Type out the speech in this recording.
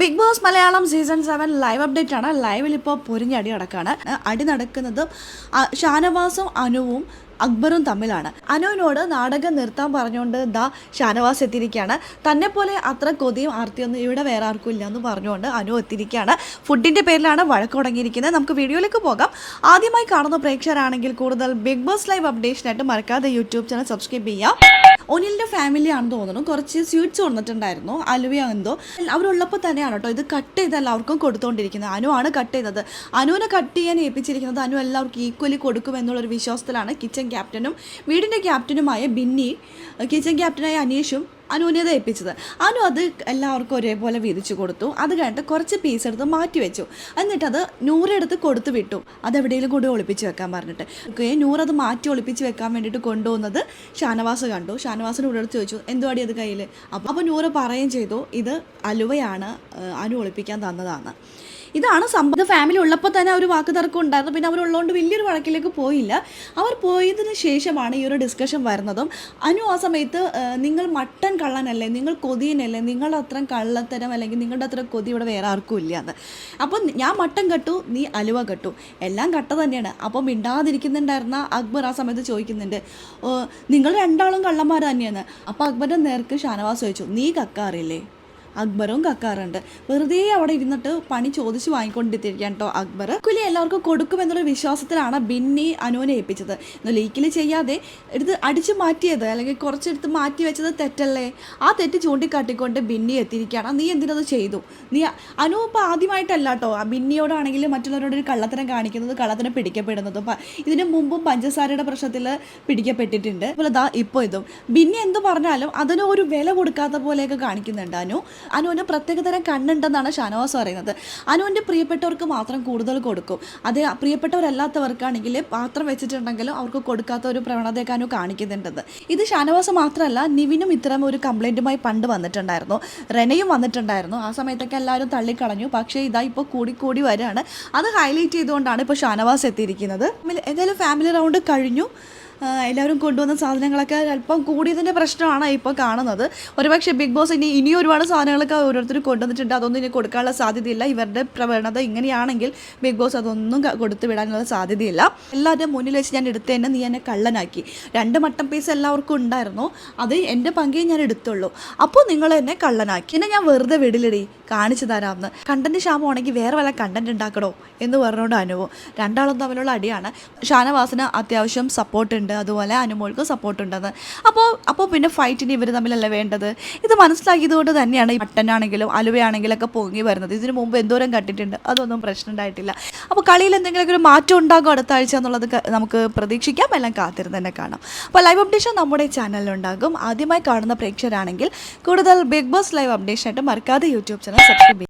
Bigg Boss Malayalam season seven live update ആണ്. ലൈവിൽ ഇപ്പോൾ പൊരിഞ്ഞടി നടക്കാണ്. അടി നടക്കുന്നത് ഷാനവാസും അനുവും അക്ബറും തമ്മിലാണ്. അനുവിനോട് നാടകം നിർത്താൻ പറഞ്ഞുകൊണ്ട് ദാ ഷാനവാസ് എത്തിയിരിക്കുകയാണ്. തന്നെ പോലെ അത്ര കൊതിയും ആർത്തിയൊന്നും ഇവിടെ വേറെ ആർക്കും ഇല്ല എന്ന് പറഞ്ഞുകൊണ്ട് അനു എത്തിയിരിക്കുകയാണ്. ഫുഡിന്റെ പേരിലാണ് വഴക്ക് തുടങ്ങിയിരിക്കുന്നത്. നമുക്ക് വീഡിയോയിലേക്ക് പോകാം. ആദ്യമായി കാണുന്ന പ്രേക്ഷകരാണെങ്കിൽ കൂടുതൽ ബിഗ് ബോസ് ലൈവ് അപ്ഡേഷനായിട്ട് മറക്കാതെ യൂട്യൂബ് ചാനൽ സബ്സ്ക്രൈബ് ചെയ്യാം. ഒനിലിന്റെ ഫാമിലി ആണെന്ന് തോന്നുന്നു. കുറച്ച് സ്വീറ്റ്സ് കൊണ്ടിട്ടുണ്ടായിരുന്നു അലുവ എന്തോ. അവരുള്ളപ്പോൾ തന്നെയാണ് കേട്ടോ ഇത് കട്ട് ചെയ്ത് എല്ലാവർക്കും കൊടുത്തുകൊണ്ടിരിക്കുന്നത് അനു ആണ് കട്ട് ചെയ്തത്. അനുവിനെ കട്ട് ചെയ്യാൻ ഏൽപ്പിച്ചിരിക്കുന്നത് അനു എല്ലാവർക്കും ഈക്വലി കൊടുക്കും എന്നുള്ളൊരു വിശ്വാസത്തിലാണ് കിച്ചൺ ക്യാപ്റ്റനും വീടിന്റെ ക്യാപ്റ്റനുമായ ബിന്നി കിച്ചൺ ക്യാപ്റ്റനായ അനീഷും അനുവിനത് ഏൽപ്പിച്ചത്. അനു അത് എല്ലാവർക്കും ഒരേപോലെ വിരിച്ചു കൊടുത്തു. അത് കഴിഞ്ഞിട്ട് കുറച്ച് പീസ് എടുത്ത് മാറ്റി വെച്ചു. എന്നിട്ട് അത് നൂറെടുത്ത് കൊടുത്തു വിട്ടു. അത് എവിടെയെങ്കിലും കൊണ്ട് ഒളിപ്പിച്ച് വെക്കാൻ പറഞ്ഞിട്ട്. ഓക്കെ അത് മാറ്റി ഒളിപ്പിച്ച് വെക്കാൻ വേണ്ടിയിട്ട് കൊണ്ടുവന്നത് ഷാനവാസ് കണ്ടു. ഷാനവാസിന് ഇവിടെ എടുത്ത് ചോദിച്ചു എന്തുവാടി അത് കയ്യിൽ അപ്പോൾ അപ്പോൾ നൂറ് പറയുകയും ചെയ്തു ഇത് അലുവയാണ് അനു ഒളിപ്പിക്കാൻ തന്നതാണ്. ഇതാണ് സംഭവം. ഫാമിലി ഉള്ളപ്പോൾ തന്നെ ഒരു വാക്ക് തർക്കം ഉണ്ടായിരുന്നു. പിന്നെ അവരുള്ളതുകൊണ്ട് വലിയൊരു വഴക്കിലേക്ക് പോയില്ല. അവർ പോയതിന് ശേഷമാണ് ഈ ഒരു ഡിസ്കഷൻ വരുന്നതും. അനു ആ സമയത്ത് നിങ്ങൾ മട്ടൻ കള്ളനല്ലേ? നിങ്ങൾ കൊതിയനല്ലേ? നിങ്ങളുടെ കള്ളത്തരം അല്ലെങ്കിൽ നിങ്ങളുടെ അത്ര കൊതി ഇവിടെ വേറെ ആർക്കും ഇല്ല എന്ന് അപ്പോൾ ഞാൻ മട്ടൻ കട്ടു നീ അലുവ കട്ടു. എല്ലാം കട്ട തന്നെയാണ്. അപ്പം മിണ്ടാതിരിക്കുന്നുണ്ടായിരുന്ന അക്ബർ ആ സമയത്ത് ചോദിക്കുന്നുണ്ട് നിങ്ങൾ രണ്ടാളും കള്ളന്മാർ തന്നെയാണ്. അപ്പോൾ അക്ബറിന്റെ നേർക്ക് ഷാനവാസ് ചോദിച്ചു നീ കക്കാറില്ലേ? അക്ബറും കക്കാറുണ്ട്. വെറുതെ അവിടെ ഇരുന്നിട്ട് പണി ചോദിച്ചു വാങ്ങിക്കൊണ്ടിരിക്കുകയാണ് കേട്ടോ അക്ബർ. കുലി എല്ലാവർക്കും കൊടുക്കും എന്നുള്ള വിശ്വാസത്തിലാണ് ബിന്നി അനുവിനെ ഏൽപ്പിച്ചത്. എന്നാൽ ലീക്കിൽ ചെയ്യാതെ എടുത്ത് അടിച്ചു മാറ്റിയത് അല്ലെങ്കിൽ കുറച്ചെടുത്ത് മാറ്റി വെച്ചത് തെറ്റല്ലേ? ആ തെറ്റ് ചൂണ്ടിക്കാട്ടിക്കൊണ്ട് ബിന്നി എത്തിയിരിക്കുകയാണ്. നീ എന്തിനത് ചെയ്തു? നീ അനു ഇപ്പോൾ ആദ്യമായിട്ടല്ല കേട്ടോ ആ ബിന്നിയോടാണെങ്കിലും മറ്റുള്ളവരോട് ഒരു കള്ളത്തരം കാണിക്കുന്നത് കള്ളത്തരം പിടിക്കപ്പെടുന്നതും. ഇതിനു മുമ്പും പഞ്ചസാരയുടെ പ്രശ്നത്തിൽ പിടിക്കപ്പെട്ടിട്ടുണ്ട്. അതുപോലെ ഇപ്പോൾ ഇതും. ബിന്നി എന്ത് പറഞ്ഞാലും അതിന് ഒരു വില കൊടുക്കാത്ത പോലെയൊക്കെ കാണിക്കുന്നുണ്ട് അനു. അനുവിന് പ്രത്യേകതരം കണ്ണുണ്ടെന്നാണ് ഷാനവാസ് പറയുന്നത്. അനുവിന്റെ പ്രിയപ്പെട്ടവർക്ക് മാത്രം കൂടുതൽ കൊടുക്കും. അത് പ്രിയപ്പെട്ടവരല്ലാത്തവർക്കാണെങ്കിൽ പാത്രം വെച്ചിട്ടുണ്ടെങ്കിലും അവർക്ക് കൊടുക്കാത്ത ഒരു പ്രവണതയൊക്കെ അനു കാണിക്കുന്നുണ്ടെന്ന്. ഇത് ഷാനവാസ് മാത്രമല്ല നിവിനും ഇത്തരം ഒരു കംപ്ലൈന്റുമായി പണ്ട് വന്നിട്ടുണ്ടായിരുന്നു. റെനയും വന്നിട്ടുണ്ടായിരുന്നു. ആ സമയത്തൊക്കെ എല്ലാവരും തള്ളിക്കളഞ്ഞു. പക്ഷേ ഇതാ ഇപ്പോൾ കൂടിക്കൂടി കൂടി വരികയാണ്. അത് ഹൈലൈറ്റ് ചെയ്തുകൊണ്ടാണ് ഇപ്പോൾ ഷാനവാസ് എത്തിയിരിക്കുന്നത്. എന്തായാലും ഫാമിലി റൗണ്ട് കഴിഞ്ഞു. എല്ലാവരും കൊണ്ടുവന്ന സാധനങ്ങളൊക്കെ അല്പം കൂടിയതിന്റെ പ്രശ്നമാണ് ഇപ്പോൾ കാണുന്നത്. ഒരുപക്ഷെ ബിഗ് ബോസ് ഇനി ഇനി ഒരുപാട് സാധനങ്ങളൊക്കെ ഓരോരുത്തർ കൊണ്ടുവന്നിട്ടുണ്ട്. അതൊന്നും ഇനി കൊടുക്കാനുള്ള സാധ്യതയില്ല. ഇവരുടെ പ്രവണത ഇങ്ങനെയാണെങ്കിൽ ബിഗ് ബോസ് അതൊന്നും കൊടുത്തു വിടാനുള്ള സാധ്യതയില്ല. എല്ലാവരുടെ മുന്നിൽ വെച്ച് ഞാൻ എടുത്ത് തന്നെ നീ എന്നെ കള്ളനാക്കി. രണ്ട് മട്ടൻ പീസ് എല്ലാവർക്കും ഉണ്ടായിരുന്നു. അത് എന്റെ പങ്കേ ഞാൻ എടുത്തുള്ളൂ. അപ്പോൾ നിങ്ങൾ എന്നെ കള്ളനാക്കി. എന്നെ ഞാൻ വെറുതെ വിടില്ലടി. കാണിച്ചു തരാമെന്ന്. കണ്ടന്റ് ക്ഷാമമാണെങ്കിൽ വേറെ വല്ല കണ്ടന്റ് ഉണ്ടാക്കണോ എന്ന് പറഞ്ഞുകൊണ്ട് അനുഭവം രണ്ടാളും തമ്മിലുള്ള അടിയാണ്. ഷാനവാസിന് അത്യാവശ്യം സപ്പോർട്ട് ഉണ്ട്. അതുപോലെ അനുമോൾക്ക് സപ്പോർട്ട് ഉണ്ടെന്ന്. അപ്പോൾ അപ്പോൾ പിന്നെ ഫൈറ്റിന് ഇവർ തമ്മിലല്ല വേണ്ടത്? ഇത് മനസ്സിലാക്കിയത് കൊണ്ട് തന്നെയാണ് ഈ അലുവയാണെങ്കിലും ഒക്കെ പൊങ്ങി വരുന്നത്. ഇതിനു മുമ്പ് എന്തോരം കണ്ടിട്ടുണ്ട്? അതൊന്നും പ്രശ്നം ഉണ്ടായിട്ടില്ല. അപ്പോൾ കളിയിൽ എന്തെങ്കിലുമൊക്കെ ഒരു മാറ്റം ഉണ്ടാകും അടുത്ത ആഴ്ച എന്നുള്ളത് നമുക്ക് പ്രതീക്ഷിക്കാം. എല്ലാം കാത്തിരുന്ന് തന്നെ കാണാം. അപ്പോൾ ലൈവ് അപ്ഡേഷൻ നമ്മുടെ ചാനലിലുണ്ടാകും ആദ്യമായി കാണുന്ന പ്രേക്ഷകരാണെങ്കിൽ കൂടുതൽ ബിഗ് ബോസ് ലൈവ് അപ്ഡേഷൻ ആയിട്ട് മറക്കാതെ യൂട്യൂബ് ചാനൽ സബ്സ്ക്രൈബ് ചെയ്യുക